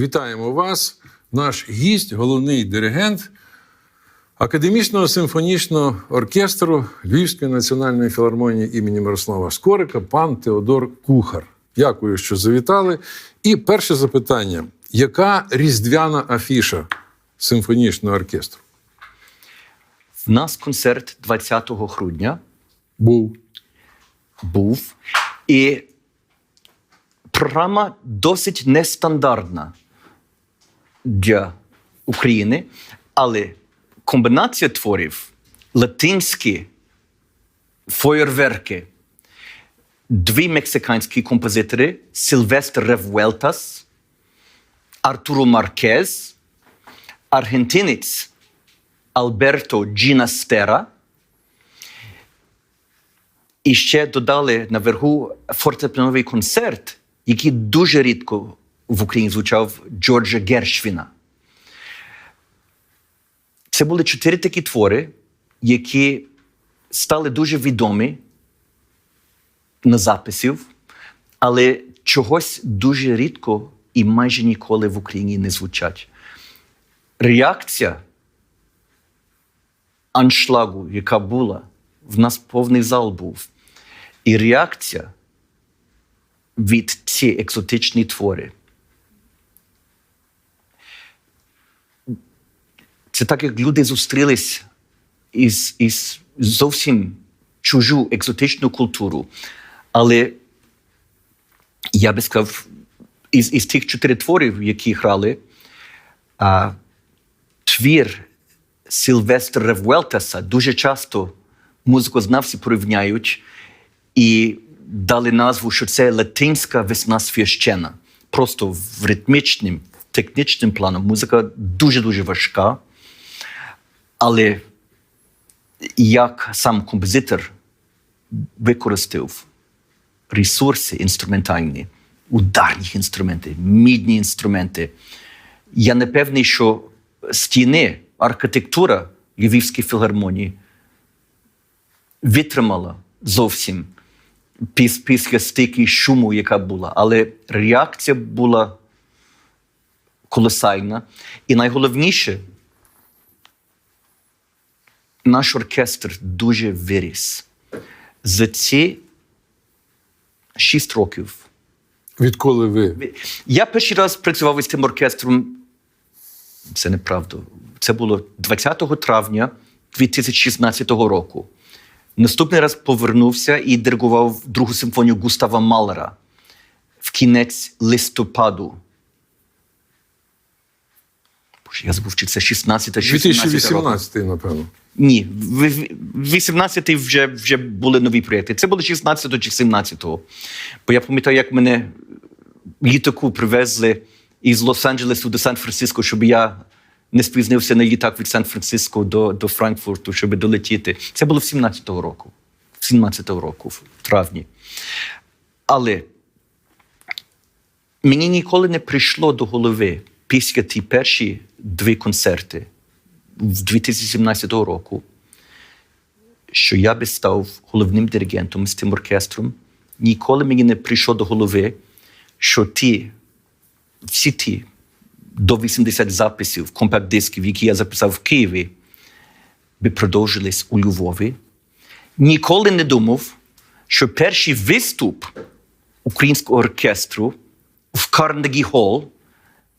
Вітаємо вас, наш гість, головний диригент Академічного симфонічного оркестру Львівської національної філармонії імені Мирослава Скорика, пан Теодор Кухар. Дякую, що завітали. І перше запитання: яка різдвяна афіша симфонічного оркестру? В нас концерт 20 грудня Був. був, і програма досить нестандартна для України, але комбінація творів латинські фойерверки, дві мексиканські композитори Сильвестр Ревуелтас, Артуро Маркез, аргентинець Альберто Джінастера. І ще додали наверху фортепіановий концерт, який дуже рідко в Україні звучав Джорджа Гершвіна. Це були чотири такі твори, які стали дуже відомі на записів, але чогось дуже рідко і майже ніколи в Україні не звучать. Реакція аншлагу, яка була, в нас повний зал був. І реакція від ці екзотичні твори. Це так, як люди зустрілись із, із зовсім чужу екзотичну культуру. Але я би сказав, із, із тих чотири творів, які грали, а, твір Сильвестра Ревуелтаса дуже часто музикознавці порівняють і дали назву, що це латинська весна священа. Просто в ритмічним, технічним планом музика дуже-дуже важка. Але як сам композитор використав ресурси інструментальні, ударні інструменти, мідні інструменти, я не певний, що стіни, архітектура Львівської філармонії витримала зовсім піс, після стільки шуму, яка була. Але реакція була колосальна. І найголовніше, наш оркестр дуже виріс. За ці шість років Відколи ви? я перший раз працював із тим оркестром. Це неправда. Це було 20 травня 2016 року. Наступний раз повернувся і диригував другу симфонію Густава Малера в кінець листопаду. Боже, я забув, чи це 16 чи 17 року. 2018, напевно. Ні, в 18-й вже, вже були нові проєкти. Це було 16-го чи 17-го. Бо я пам'ятаю, як мене літаку привезли із Лос-Анджелесу до Сан-Франциско, щоб я не спізнився на літак від Сан-Франциско до, до Франкфурту, щоб долетіти. Це було в 17-го року. В 17-го року, в травні. Але мені ніколи не прийшло до голови після ті перші дві концерти 2017 року, що я би став головним диригентом з тим оркестром. Ніколи мені не прийшло до голови, що ті, всі ті до 80 записів, компакт-дисків, які я записав в Києві, би продовжились у Львові. Ніколи не думав, що перший виступ українського оркестру в Карнегі Холл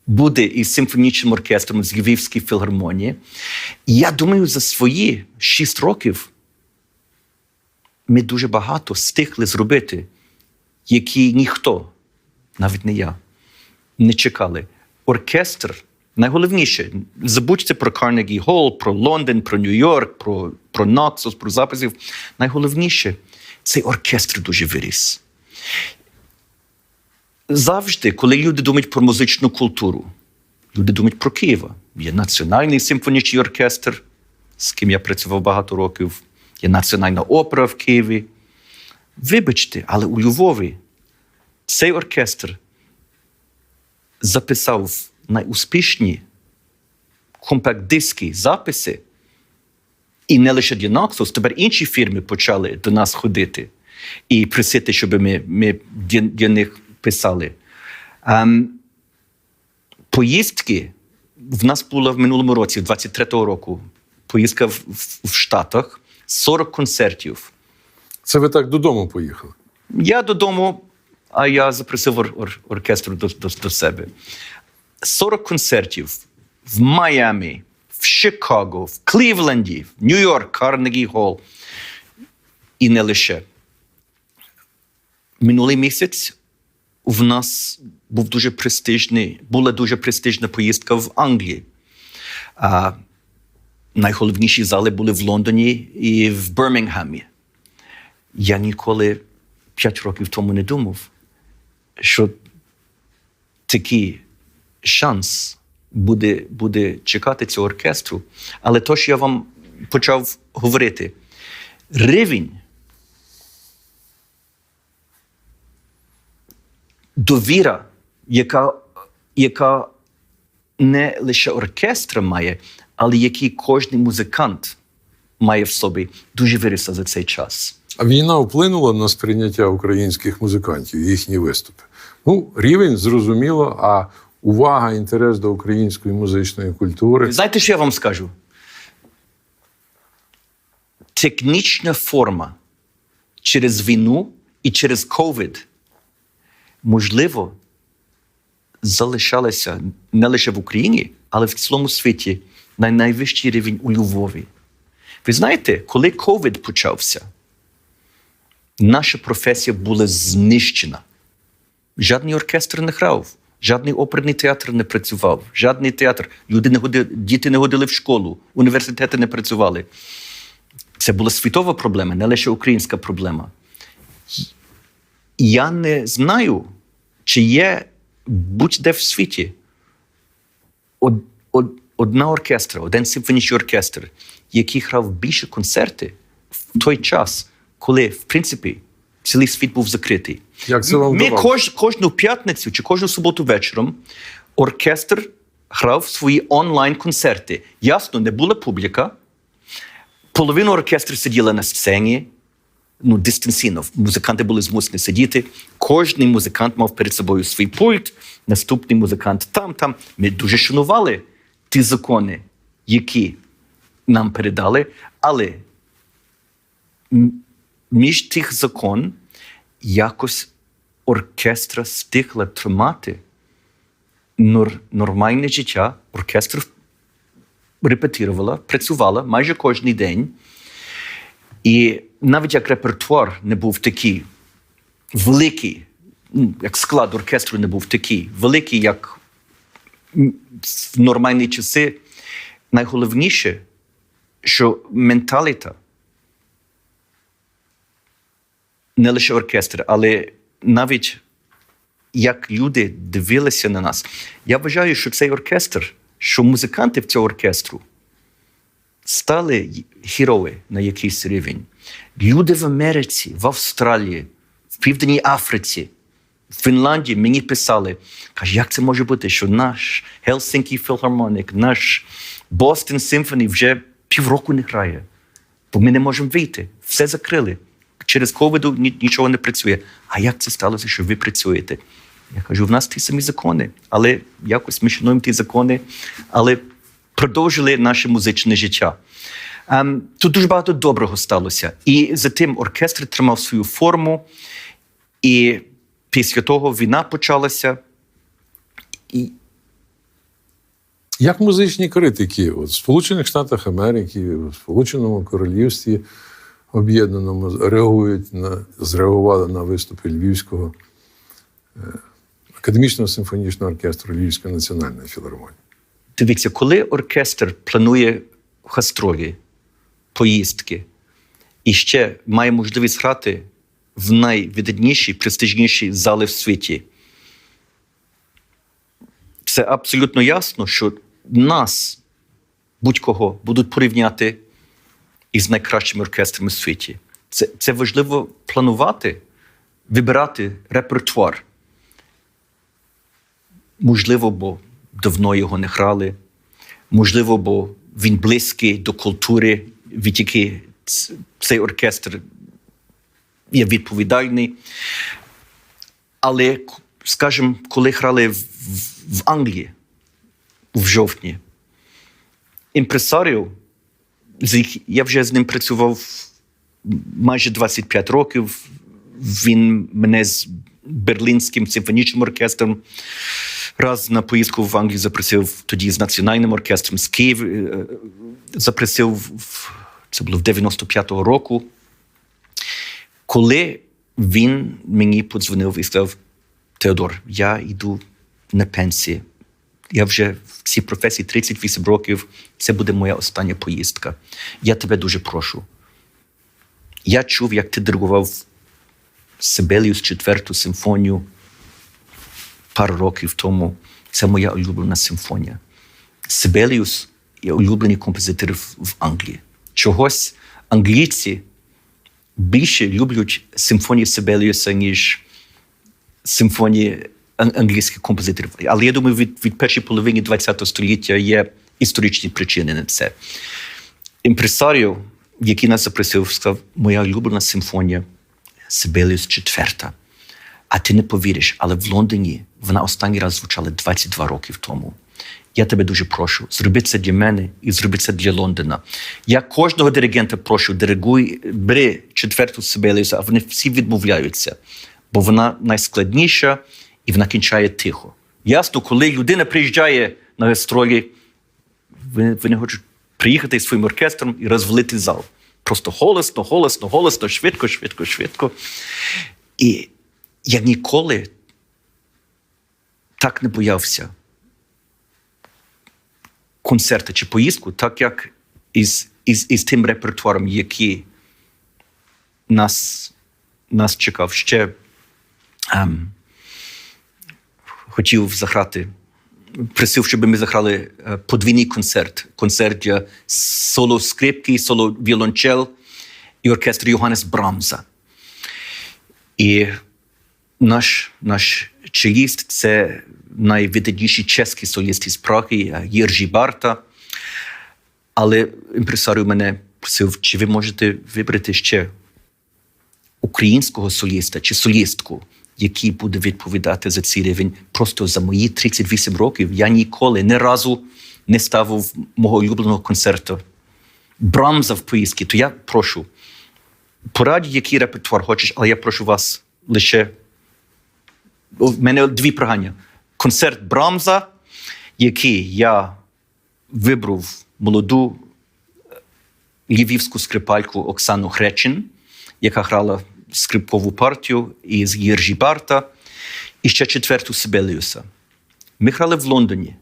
буде із симфонічним оркестром з Львівської філармонії. І я думаю, за свої шість років ми дуже багато стигли зробити, які ніхто, навіть не я, не чекали. Оркестр найголовніше, забудьте про Карнегі Холл, про Лондон, про Нью-Йорк, про, про Ноксус, про записів. Найголовніше цей оркестр дуже виріс. Завжди, коли люди думають про музичну культуру, люди думають про Києва. Є Національний симфонічний оркестр, з ким я працював багато років, є Національна опера в Києві. Вибачте, але у Львові цей оркестр записав найуспішні компакт-диски, записи. І не лише для Noxus, тепер інші фірми почали до нас ходити і просити, щоб ми, ми для них писали. Ем, Поїздки в нас була в минулому році, 23-го року, поїздка в, в, в Штатах, 40 концертів. Це ви так додому поїхали. Я додому, а я запросив ор- ор- оркестр до, до, до себе. 40 концертів в Майамі, в Чикаго, в Клівленді, в Нью-Йорк, Карнегі Холл. І не лише. Минулий місяць в нас був дуже престижний, була дуже престижна поїздка в Англії. А, найголовніші зали були в Лондоні і в Бірмінгемі. Я ніколи п'ять років тому не думав, що такий шанс буде, буде чекати цього оркестру. Але то, що я вам почав говорити, рівень довіра, яка, яка не лише оркестр має, але який кожен музикант має в собі, дуже вирісла за цей час. А війна вплинула на сприйняття українських музикантів, їхні виступи. Ну, рівень зрозуміло, а увага, інтерес до української музичної культури. Знаєте, що я вам скажу? Технічна форма через війну і через ковід, можливо, залишалася не лише в Україні, але в цілому світі на найвищий рівень у Львові. Ви знаєте, коли ковід почався, наша професія була знищена. Жодний оркестр не грав, жодний оперний театр не працював, жодний театр. Люди не годи, діти не ходили в школу, університети не працювали. Це була світова проблема, не лише українська проблема. Я не знаю, чи є будь-де в світі од, од, одна оркестра, один симфонічний оркестр, який грав більше концерти в той час, коли, в принципі, цілий світ був закритий. Як це вам Ми кож, кожну п'ятницю чи кожну суботу вечором оркестр грав свої онлайн-концерти. Ясно, не була публіка. Половина оркестру сиділа на сцені, ну, дистанційно. Музиканти були змусені сидіти. Кожний музикант мав перед собою свій пульт, наступний музикант там, там. Ми дуже шанували ті закони, які нам передали, але між тих закон якось оркестра стигла тримати нормальне життя. Оркестр репетирувала, працювала майже кожен день. І навіть як репертуар не був такий великий, ну, як склад оркестру не був такий великий, як в нормальні часи, найголовніше, що менталіта не лише оркестр, але навіть як люди дивилися на нас. Я вважаю, що цей оркестр, що музиканти в цього оркестру стали герої на якийсь рівень. Люди в Америці, в Австралії, в Південній Африці, в Фінляндії мені писали, каже, як це може бути, що наш Helsinki Philharmonic, наш Boston Symphony вже півроку не грає, бо ми не можемо вийти. Все закрили. Через ковіду нічого не працює. А як це сталося, що ви працюєте? Я кажу, в нас ті самі закони, але якось ми шануємо ті закони, але продовжили наше музичне життя. Ем, тут дуже багато доброго сталося. І затим оркестр тримав свою форму, і після того війна почалася. І Як музичні критики от, в Сполучених Штатах Америки, в Сполученому Королівстві Об'єднаному реагують на зреагували на виступи Львівського е, академічного симфонічного оркестру Львівської національної філармонії. Дивіться, коли оркестр планує гастролі, поїздки і ще має можливість грати в найвидатніші, престижніші зали в світі, це абсолютно ясно, що нас будь-кого будуть порівняти із найкращими оркестрами в світі. Це, це важливо планувати, вибирати репертуар. Можливо, бо давно його не грали. Можливо, бо він близький до культури, від якої цей оркестр є відповідальний. Але, скажімо, коли грали в, в- Англії, в жовтні. Імпресаріо, яких- я вже з ним працював майже 25 років. Він мене з Берлінським симфонічним оркестром раз на поїздку в Англію запросив тоді з національним оркестром з Києва. е, Запросив в- це було в 95-го року. Коли він мені подзвонив і сказав: Теодор, я йду на пенсію. Я вже в цій професії 38 років, це буде моя остання поїздка. Я тебе дуже прошу. Я чув, як ти диригував Сибеліус четверту симфонію пару років тому. Це моя улюблена симфонія. Сибеліус є улюблений композитор в, Англії. Чогось англійці більше люблять симфонії Сибеліуса, ніж симфонії англійських композиторів. Але я думаю, від, від першої половини ХХ століття є історичні причини на це. Імпресаріо, який нас запросив, сказав, моя улюблена симфонія Сибеліус четверта. А ти не повіриш, але в Лондоні вона останній раз звучала 22 роки тому. Я тебе дуже прошу, зроби це для мене і зроби це для Лондона. Я кожного диригента прошу, диригуй, бери четверту Сибеліуса, а вони всі відмовляються, бо вона найскладніша і вона кінчає тихо. Ясно, коли людина приїжджає на гастролі, вони хочуть приїхати зі своїм оркестром і розвалити зал. Просто голосно, голосно, голосно, швидко, швидко, швидко. І я ніколи так не боявся концерту чи поїздку, так як із, із, із тим репертуаром, який нас, нас чекав. Ще ем, хотів заграти, просив, щоб ми заграли е, подвійний концерт. Концерт для соло скрипки, соло віолончел і оркестр Йоганнес Брамза. І наш, наш челіст це найвидатніший чеський соліст із Праги Єржі Барта. Але імпресаріо мене просив, чи ви можете вибрати ще українського соліста чи солістку, який буде відповідати за цей рівень. Просто за мої 38 років я ніколи ні разу не ставив мого улюбленого концерту. Брамза в поїздки, то я прошу, порадь, який репертуар хочеш, але я прошу вас лише. У мене дві прохання. Концерт Брамза, який я вибрав молоду е, львівську скрипальку Оксану Хречин, яка грала скрипкову партію із Єржі Барта, і ще четверту Сибеліуса. Ми грали в Лондоні,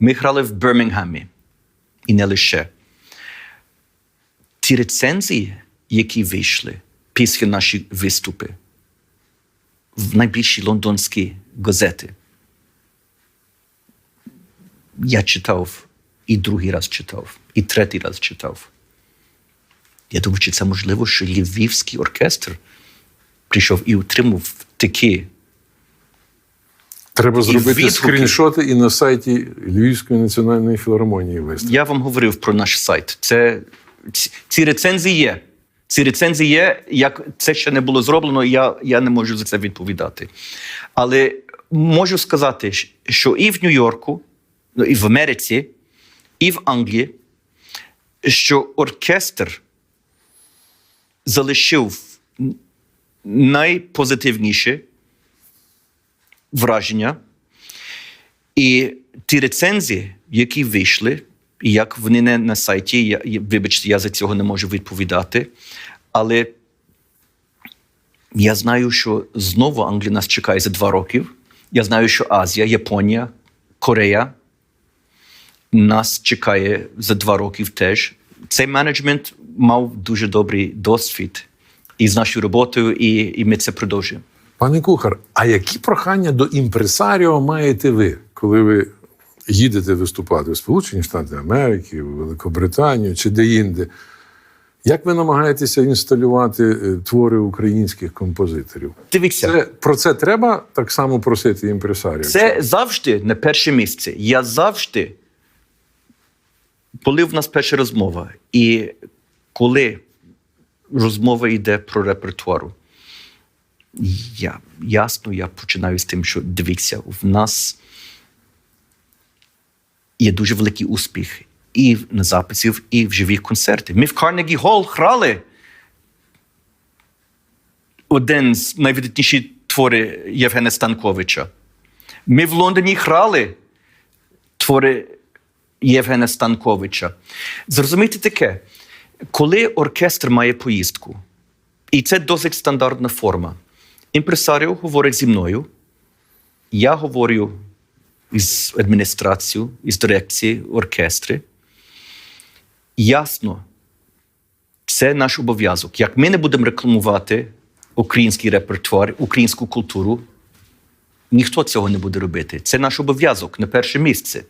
ми грали в Бірмінгемі, і не лише. Ті рецензії, які вийшли після наших виступи в найбільші лондонські газети, я читав і другий раз читав, і третій раз читав. Я думаю, чи це можливо, що Львівський оркестр прийшов і отримав такі. Треба зробити відгуки. скріншоти і на сайті Львівської національної філармонії виставити. Я вам говорив про наш сайт. Це, ці, ці рецензії є. Ці рецензії є. Як це ще не було зроблено, я, я не можу за це відповідати. Але можу сказати, що і в Нью-Йорку, ну, і в Америці, і в Англії, що оркестр залишив найпозитивніше враження. І ті рецензії, які вийшли, і як вони не на сайті, я, вибачте, я за цього не можу відповідати. Але я знаю, що знову Англія нас чекає за два роки. Я знаю, що Азія, Японія, Корея нас чекає за два роки теж. Цей менеджмент мав дуже добрий досвід із нашою роботою, і, і ми це продовжуємо. Пане Кухар, а які прохання до імпресаріо маєте ви, коли ви їдете виступати в Сполучені Штати Америки, в Великобританію чи де-інде? Як ви намагаєтеся інсталювати е, твори українських композиторів? Дивіться. Це, про це треба так само просити імпресаріо? Це завжди на перше місце. Я завжди, коли в нас перша розмова, і коли розмова йде про репертуару, я, ясно, я починаю з тим, що дивіться, в нас є дуже великий успіх і на записів, і в живих концертах. Ми в Карнегі Гол грали один з найвидатніших твори Євгена Станковича. Ми в Лондоні грали твори Євгена Станковича. Зрозумійте таке, коли оркестр має поїздку, і це досить стандартна форма. Імпресаріо говорить зі мною, я говорю із адміністрацією, із дирекцією оркестри. Ясно, це наш обов'язок. Як ми не будемо рекламувати український репертуар, українську культуру, ніхто цього не буде робити. Це наш обов'язок на перше місце.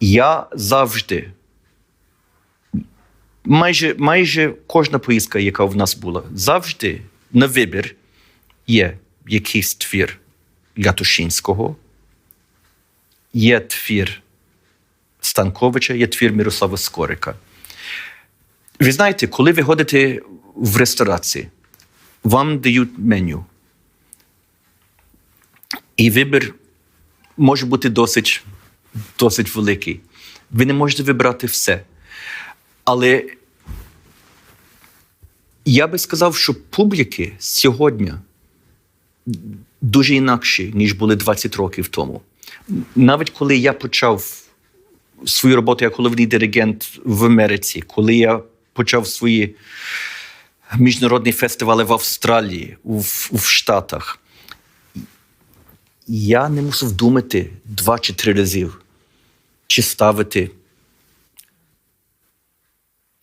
Я завжди, майже, майже кожна поїздка, яка в нас була, завжди на вибір є якийсь твір Лятушинського, є твір Станковича, є твір Мирослава Скорика. Ви знаєте, коли ви ходите в ресторації, вам дають меню. І вибір може бути досить, досить великий. Ви не можете вибрати все. Але я би сказав, що публіки сьогодні дуже інакші, ніж були 20 років тому. Навіть коли я почав свою роботу як головний диригент в Америці, коли я почав свої міжнародні фестивалі в Австралії, у, в Штатах, я не мусив думати два чи три рази, чи ставити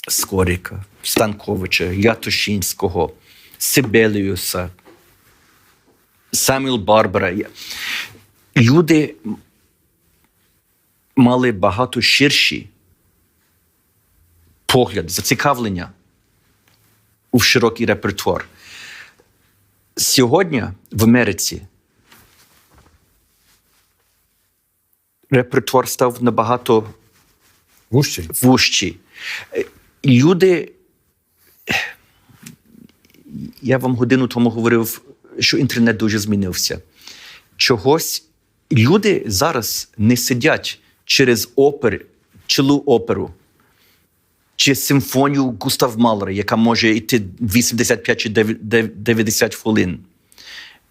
Скорика, Станковича, Ятушинського, Сибеліуса, Самюел Барбара. Люди мали багато ширші погляд, зацікавлення у широкий репертуар. Сьогодні в Америці репертуар став набагато Вущий. вужчий. Е, Люди. Я вам годину тому говорив, що інтернет дуже змінився. Чогось люди зараз не сидять через опер, цілу оперу чи симфонію Густав Малера, яка може йти 85 чи 90 хвилин.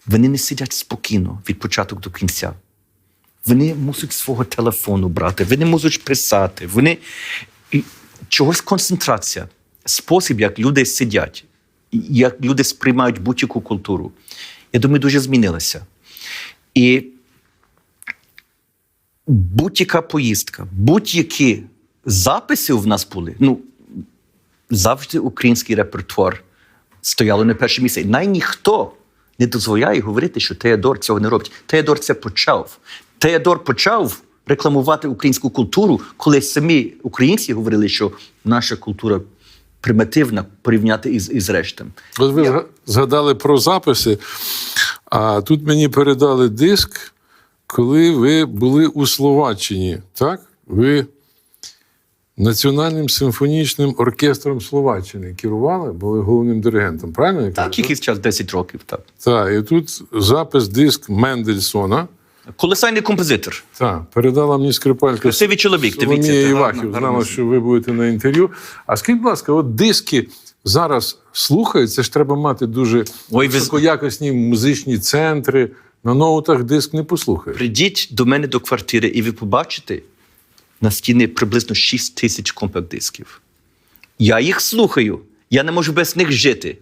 Вони не сидять спокійно від початку до кінця. Вони мусять свого телефону брати, вони мусять писати, вони чогось концентрація, спосіб, як люди сидять, як люди сприймають будь-яку культуру. Я думаю, дуже змінилася. І будь-яка поїздка, будь-які записи в нас були. Ну, завжди український репертуар стояло на перше місце. Най ніхто не дозволяє говорити, що Теодор цього не робить. Теодор це почав. Теодор почав рекламувати українську культуру, коли самі українці говорили, що наша культура примітивна порівняти із, із рештом. От ви зга- згадали про записи, а тут мені передали диск, коли ви були у Словаччині. Так? Ви Національним симфонічним оркестром Словаччини керували, були головним диригентом. Правильно? я кажу? Якийсь час 10 років. Так. Так, і тут запис диск Мендельсона. Колосальний композитор. Так, передала мені скрипалька Красивий чоловік, дивіться, це Івахів. Знала, що ви будете на інтерв'ю. А скажіть, будь ласка, от диски зараз слухають, це ж треба мати дуже Ой, ви- високоякісні музичні центри. На ноутах диск не послухаєш. Прийдіть до мене до квартири, і ви побачите на стіні приблизно 6 тисяч компакт-дисків. Я їх слухаю. Я не можу без них жити.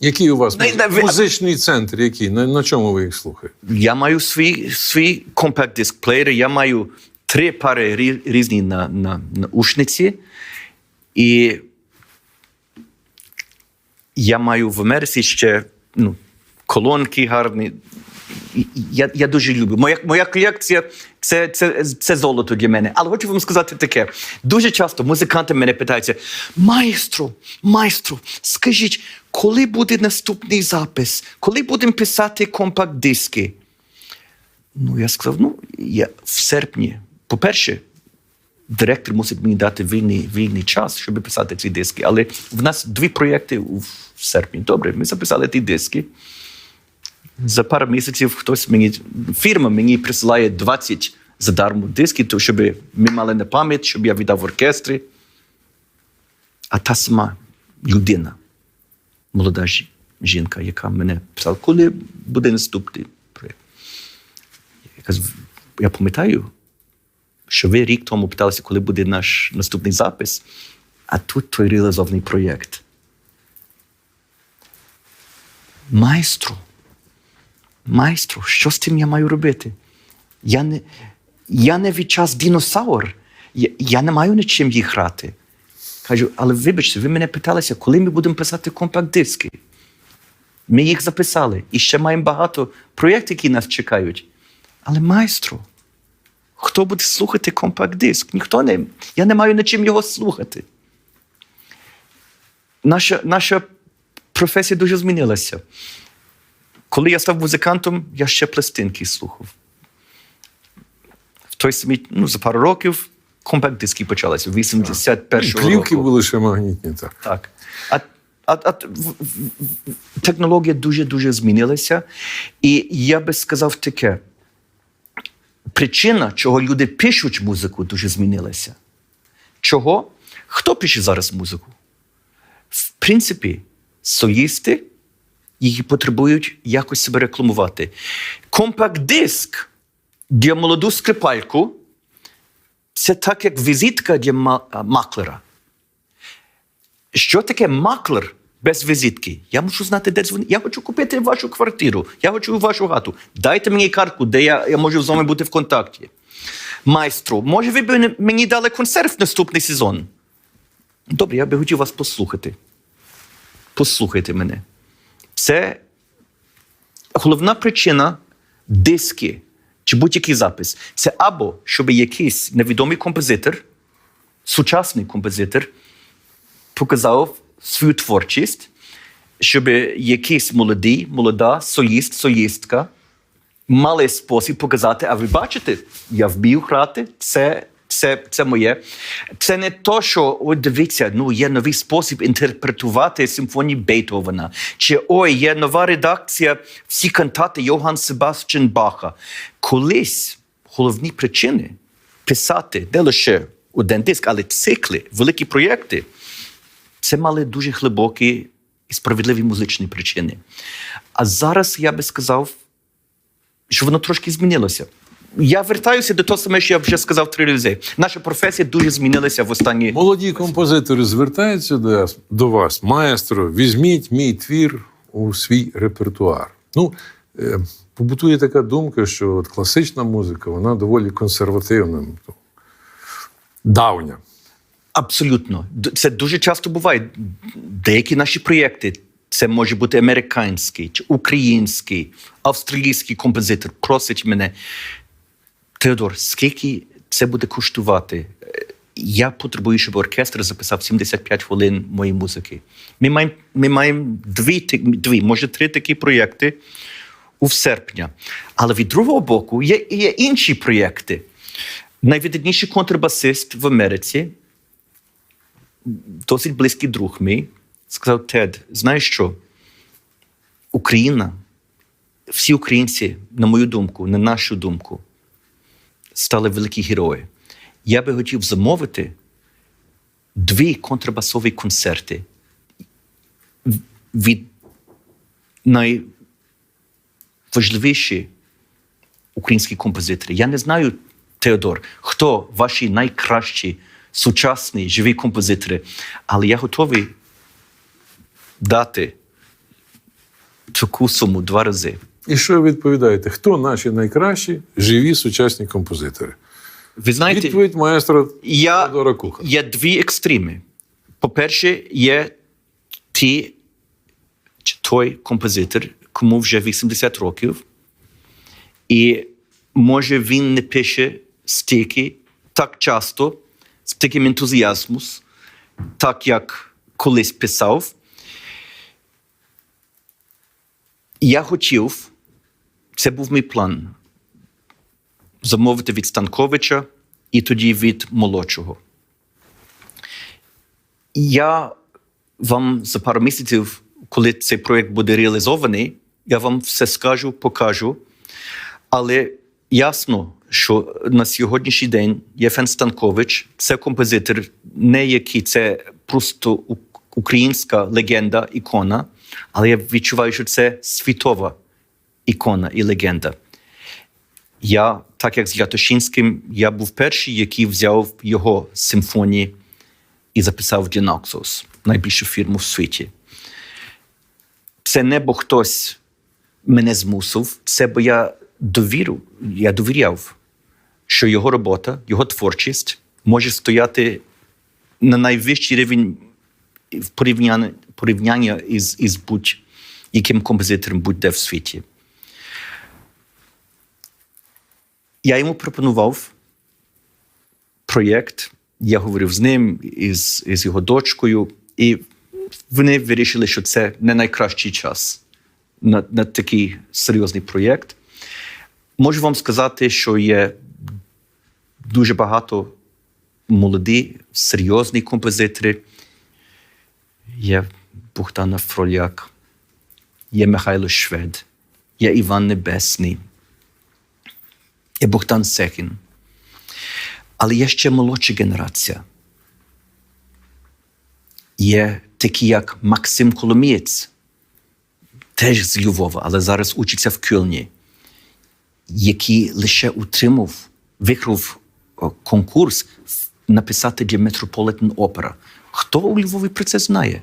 Який у вас і, ви- музичний центр? Який? На, на чому ви їх слухаєте? Я маю свій, свій компакт-диск плеєр, я маю три пари різні на, на, наушниці. І я маю в Америці ще ну, колонки гарні. Я, я дуже люблю. Моя, моя колекція це, це, це золото для мене. Але хочу вам сказати таке: дуже часто музиканти мене питаються: майстро, майстро, скажіть, коли буде наступний запис? Коли будемо писати компакт-диски? Ну, я сказав: ну, я в серпні. По-перше, директор мусить мені дати вільний, вільний час, щоб писати ці диски. Але в нас дві проєкти в серпні. Добре, ми записали ті диски. За пару місяців хтось мені, фірма мені присилає 20 задармо диски, то щоб ми мали на пам'ять, щоб я віддав в оркестрі. А та сама людина, молода жінка, яка мене писала, коли буде наступний проєкт. Я я пам'ятаю, що ви рік тому питалися, коли буде наш наступний запис, а тут той реалізований проєкт. Майстру, майстру, що з тим я маю робити? Я не, я не від час динозавр. Я, я не маю над чим їх грати. Кажу, але вибачте, ви мене питалися, коли ми будемо писати компакт-диски. Ми їх записали. І ще маємо багато проєктів, які нас чекають. Але майстру, хто буде слухати компакт-диск? Ніхто не. Я не маю над чим його слухати. Наша, наша професія дуже змінилася. Коли я став музикантом, я ще пластинки слухав. В той самий, ну, за пару років компакт-диски почалися, 81-го Плівки були ще магнітні. Так. Так. А, а, а технологія дуже-дуже змінилася. І я би сказав таке: причина, чого люди пишуть музику, дуже змінилася. Чого? Хто пише зараз музику? В принципі, солісти, які потребують якось себе рекламувати. Компакт-диск для молоду скрипальку це так, як візитка для маклера. Що таке маклер без візитки? Я мушу знати, де дзвонити. Я хочу купити вашу квартиру, я хочу вашу хату. Дайте мені картку, де я, я можу з вами бути в контакті. Майстру, може, ви б мені дали концерт в наступний сезон? Добре, я би хотів вас послухати. Послухайте мене. Це головна причина диски чи будь-який запис. Це або щоб якийсь невідомий композитор, сучасний композитор, показав свою творчість, щоб якийсь молодий, молода соліст, солістка мали спосіб показати, а ви бачите, я вмію грати, це, це, це моє. Це не то, що от дивіться, ну є новий спосіб інтерпретувати симфонії Бетховена, чи ой, є нова редакція всі кантати Йоган Себастьян Баха. Колись головні причини писати не лише один диск, але цикли, великі проєкти. Це мали дуже глибокі і справедливі музичні причини. А зараз я би сказав, що воно трошки змінилося. Я вертаюся до того саме, що я вже сказав три рази. Наша професія дуже змінилася в останні. Молоді композитори звертаються до вас, до вас, маестро, візьміть мій твір у свій репертуар. Ну, е, побутує така думка, що от класична музика, вона доволі консервативна, ну, давня. Абсолютно. Це дуже часто буває. Деякі наші проєкти. Це може бути американський, чи український, австралійський композитор просить мене. Теодор, скільки це буде коштувати? Я потребую, щоб оркестр записав 75 хвилин моєї музики. Ми маємо, ми маємо дві, дві, може три такі проєкти у серпня. Але від другого боку є, є інші проєкти. Найвідоміший контрабасист в Америці, досить близький друг мій, сказав: Тед, знаєш що? Україна, всі українці, на мою думку, на нашу думку, стали великі герої. Я би хотів замовити дві контрабасові концерти від найважливіші українські композитори. Я не знаю, Теодор, хто ваші найкращі сучасні живі композитори, але я готовий дати таку суму два рази. І що ви відповідаєте? Хто наші найкращі живі сучасні композитори? Ви знаєте, Відповідь маестро я, Теодора Куха. є дві екстреми. По-перше, є ті, чи той композитор, кому вже 80 років, і може він не пише стільки так часто, з таким ентузіазмом, так як колись писав. Я хотів, це був мій план, замовити від Станковича і тоді від молодшого. Я вам за пару місяців, коли цей проєкт буде реалізований, я вам все скажу, покажу. Але ясно, що на сьогоднішній день Єфен Станкович це композитор, не який це просто українська легенда, ікона, але я відчуваю, що це світова ікона і легенда. Я, так як з Ятошинським, я був перший, який взяв його симфонії і записав для Naxos, найбільшу фірму в світі. Це не бо хтось мене змусив, це бо я довірив, я довіряв, що його робота, його творчість може стояти на найвищий рівень в порівнянні, порівняння із, із будь-яким композитором будь-де в світі. Я йому пропонував проєкт, я говорив з ним, із, із його дочкою, і вони вирішили, що це не найкращий час на, на такий серйозний проєкт. Можу вам сказати, що є дуже багато молоді, серйозні композитори. Є Богдана Фроляк, є Михайло Швед, є Іван Небесний, є Богдан Сехін. Але є ще молодша генерація. Є такі, як Максим Коломієць, теж з Львова, але зараз учиться в Кюльні, який лише утримав, виграв о, конкурс написати для Metropolitan Opera. Хто у Львові про це знає?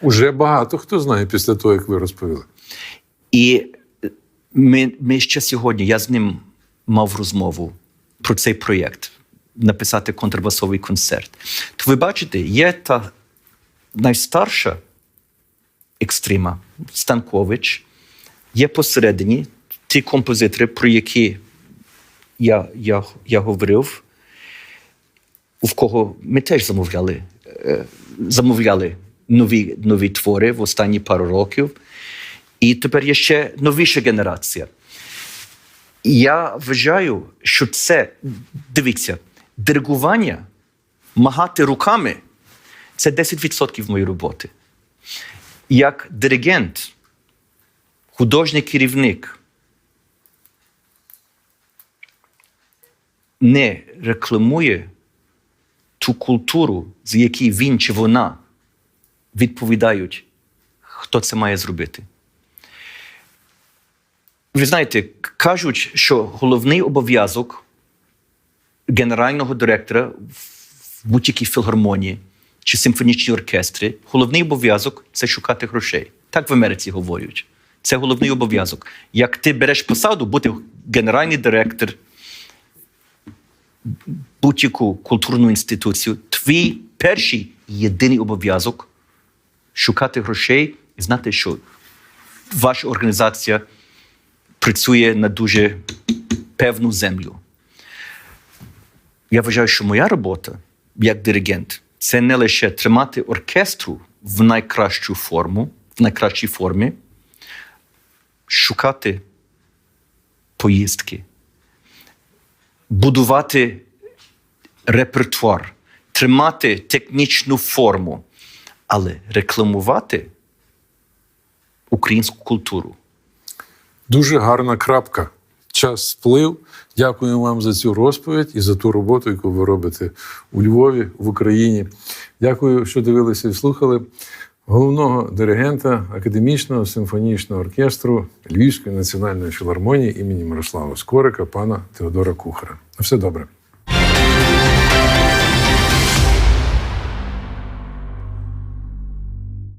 Уже багато хто знає після того, як ви розповіли. І е, ми, ми ще сьогодні, я з ним мав розмову про цей проєкт написати контрабасовий концерт. То ви бачите, є та найстарша екстрима Станкович, є посередині ті композитори, про які я, я, я говорив, в кого ми теж замовляли, е, замовляли нові, нові твори в останні пару років. І тепер є ще новіша генерація. Я вважаю, що це, дивіться, диригування, махати руками це 10% моєї роботи. Як диригент, художній керівник не рекламує ту культуру, з якій він чи вона відповідають, хто це має зробити. Ви знаєте, кажуть, що головний обов'язок генерального директора в будь-якій філгармонії чи симфонічній оркестрі, головний обов'язок це шукати грошей. Так в Америці говорять. Це головний обов'язок. Як ти береш посаду, бути генеральний директор будь-яку культурну інституцію, твій перший єдиний обов'язок шукати грошей і знати, що ваша організація працює на дуже певну землю. Я вважаю, що моя робота як диригент це не лише тримати оркестру в найкращу форму, в найкращій формі, шукати поїздки, будувати репертуар, тримати технічну форму, але рекламувати українську культуру. Дуже гарна крапка. Час сплив. Дякую вам за цю розповідь і за ту роботу, яку ви робите у Львові, в Україні. Дякую, що дивилися і слухали головного диригента академічного симфонічного оркестру Львівської національної філармонії імені Мирослава Скорика, пана Теодора Кухара. На все добре.